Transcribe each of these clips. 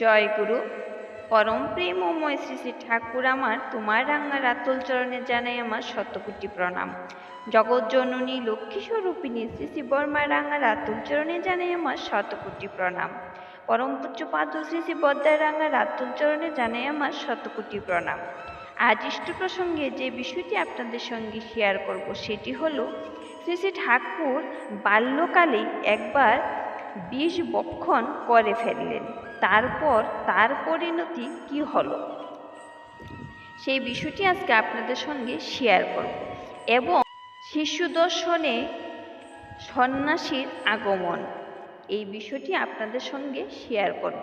জয় গুরু। পরম প্রেমময় শ্রী শ্রী ঠাকুর আমার, তোমার রাঙা রাতুল চরণে জানাই আমার শতকোটি প্রণাম। জগৎ জননী লক্ষ্মী স্বরূপিণী শ্রী শ্রী বর্মা রাঙা রাতুল চরণে জানাই আমার শতকোটি প্রণাম। পরম পুচ্ছ পাদ শ্রী শ্রী বদ্দার রাঙা রাতুল চরণে জানাই আমার শতকোটি প্রণাম। আজ ইষ্ট প্রসঙ্গে যে বিষয়টি আপনাদের সঙ্গে শেয়ার করব, সেটি হলো, শ্রী শ্রী ঠাকুর বাল্যকালে একবার বিষ বক্ষণ করে ফেললেন। তারপর তার পরিণতি কি হলো? সেই বিষয়টি আজকে আপনাদের সঙ্গে শেয়ার করব। এবং শিশু দর্শনে সন্ন্যাসীর আগমন, এই বিষয়টি আপনাদের সঙ্গে শেয়ার করব।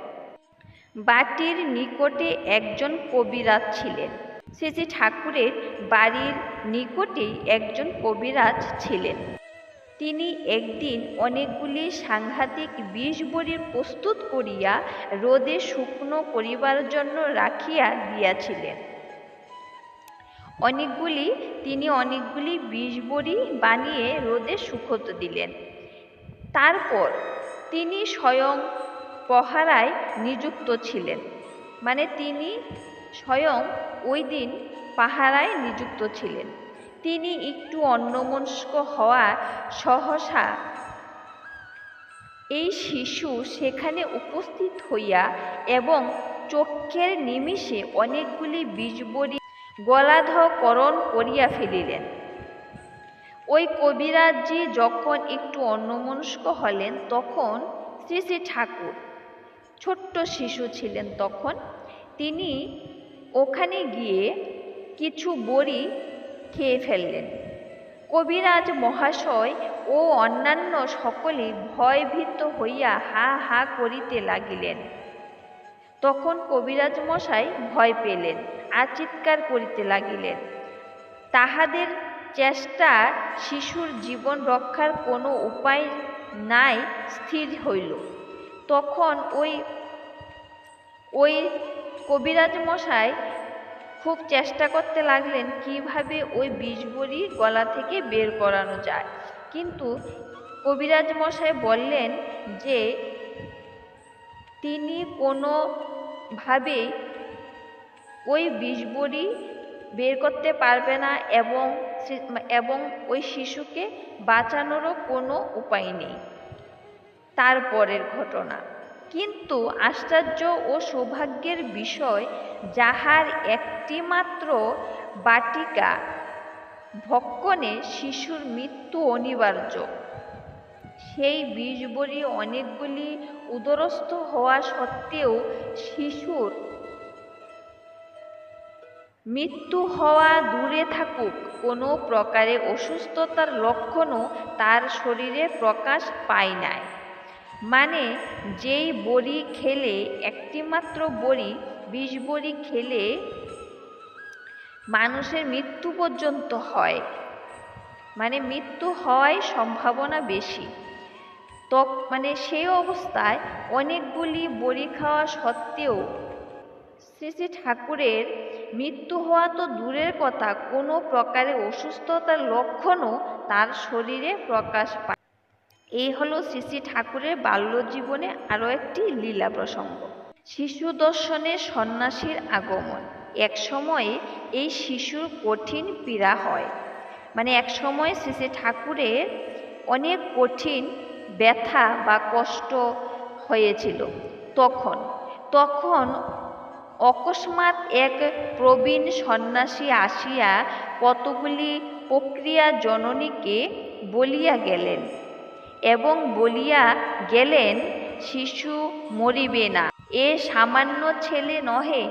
বাটির নিকটে একজন কবিরাজ ছিলেন। শ্রী যে ঠাকুরের বাড়ির নিকটেই একজন কবিরাজ ছিলেন। তিনি একদিন অনেকগুলি সাংঘাতিক বিষ বড়ির প্রস্তুত করিয়া রোদে শুকনো করিবার জন্য রাখিয়া দিয়াছিলেন। অনেকগুলি, তিনি অনেকগুলি বিষ বড়ি বানিয়ে রোদে শুকোতে দিলেন। তারপর তিনি স্বয়ং পহারায় নিযুক্ত ছিলেন। মানে তিনি স্বয়ং ওই দিন পাহারায় নিযুক্ত ছিলেন। তিনি একটু অন্যমনস্ক হওয়া সহসা এই শিশু সেখানে উপস্থিত হইয়া এবং চক্ষের নিমিষে অনেকগুলি বীজবড়ি গলাধকরণ করিয়া ফেলিলেন। ওই কবিরাজজি যখন একটু অন্যমনস্ক হলেন, তখন শ্রী শ্রী ঠাকুর, ছোট্ট শিশু ছিলেন তখন, তিনি ওখানে গিয়ে কিছু বড়ি খেয়ে ফেললেন। কবিরাজ মহাশয় ও অন্যান্য সকলে ভয়ভীত হইয়া হা হা করিতে লাগিলেন। তখন কবিরাজ মশাই ভয় পেলেন আর চিৎকার করিতে লাগিলেন। তাহাদের চেষ্টা শিশুর জীবন রক্ষার কোনো উপায় নাই, স্থির হইল। তখন ওই ওই কবিরাজ মশাই খুব চেষ্টা করতে লাগলেন কীভাবে ওই বিষবড়ি গলা থেকে বের করানো যায়। কিন্তু কবিরাজ মশাই বললেন যে, তিনি কোনোভাবেই ওই বিষবড়ি বের করতে পারবে না এবং এবং ওই শিশুকে বাঁচানোরও কোনো উপায় নেই। তারপরের ঘটনা। কিন্তু আশ্চর্য ও সৌভাগ্যের বিষয় যাহার একটিমাত্র বাটিকা ভক্ষণে শিশুর মৃত্যু অনিবার্য। সেই বিষবড়ি অনেকগুলি উদরস্থ হওয়া সত্ত্বেও শিশুর মৃত্যু হওয়া দূরে থাকুক, কোনো প্রকারে অসুস্থতার লক্ষণও তার শরীরে প্রকাশ পায় নাই। মানে যেই বড়ি খেলে, একটিমাত্র বড়ি বিষ বড়ি খেলে মানুষের মৃত্যু পর্যন্ত হয়। মানে মৃত্যু হওয়াই সম্ভাবনা বেশি। তো মানে সেই অবস্থায় অনেকগুলি বড়ি খাওয়া সত্ত্বেও শ্রী শ্রী ঠাকুরের মৃত্যু হওয়া তো দূরের কথা, কোনো প্রকারে অসুস্থতার লক্ষণও তার শরীরে প্রকাশ পায় এই হলো শ্রী শ্রী ঠাকুরের বাল্য জীবনে আরও একটি লীলা প্রসঙ্গ। শিশু দর্শনে সন্ন্যাসীর আগমন। এক সময়ে এই শিশুর কঠিন পীড়া হয়। মানে এক সময় শ্রী শ্রী ঠাকুরের অনেক কঠিন ব্যথা বা কষ্ট হয়েছিল। তখন তখন অকস্মাৎ এক প্রবীণ সন্ন্যাসী আসিয়া কতগুলি প্রক্রিয়া জননীকে বলিয়া গেলেন এবং বলিয়া গেলেন, শিশু মরিবে না। এ সামান্য ছেলে নহে।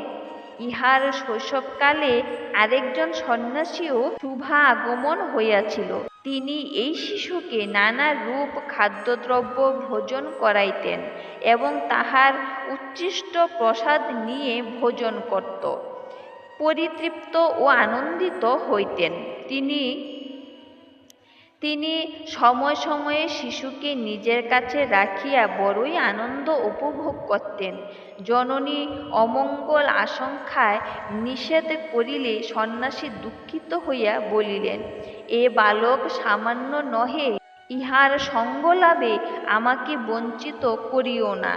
ইহার শৈশবকালে আরেকজন সন্ন্যাসীও শুভা আগমন হইয়াছিল। তিনি এই শিশুকে নানা রূপ খাদ্যদ্রব্য ভোজন করাইতেন এবং তাহার উচ্ছিষ্ট প্রসাদ নিয়ে ভোজন করত। পরিতৃপ্ত ও আনন্দিত হইতেন। তিনি তিনি সময় সময়ে শিশুকে নিজের কাছে রাখিয়া বড়ই আনন্দ উপভোগ করতেন। জননী অমঙ্গল আশঙ্কায় নিষেধ করিলে সন্ন্যাসী দুঃখিত হইয়া বলিলেন, এ বালক সামান্য নহে, ইহার সঙ্গ লাভে আমাকে বঞ্চিত করিও না।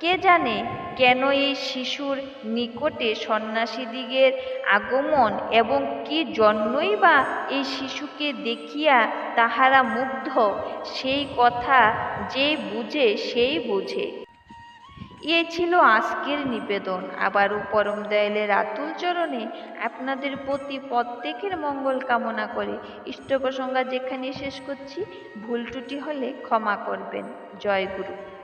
কে জানে কেন এই শিশুর নিকটে সন্ন্যাসীদিগের আগমন এবং কি জন্যই বা এই শিশুকে দেখিয়া তাহারা মুগ্ধ? সেই কথা যে বুঝে, সেই বুঝে। এ ছিল আজকের নিবেদন। আবারও পরম দয়ালের আতুল চরণে আপনাদের প্রতি প্রত্যেকের মঙ্গল কামনা করে। ইষ্ট প্রসঙ্গা যেখানে শেষ করছি, ভুল ত্রুটি হলে ক্ষমা করবেন। জয় গুরু।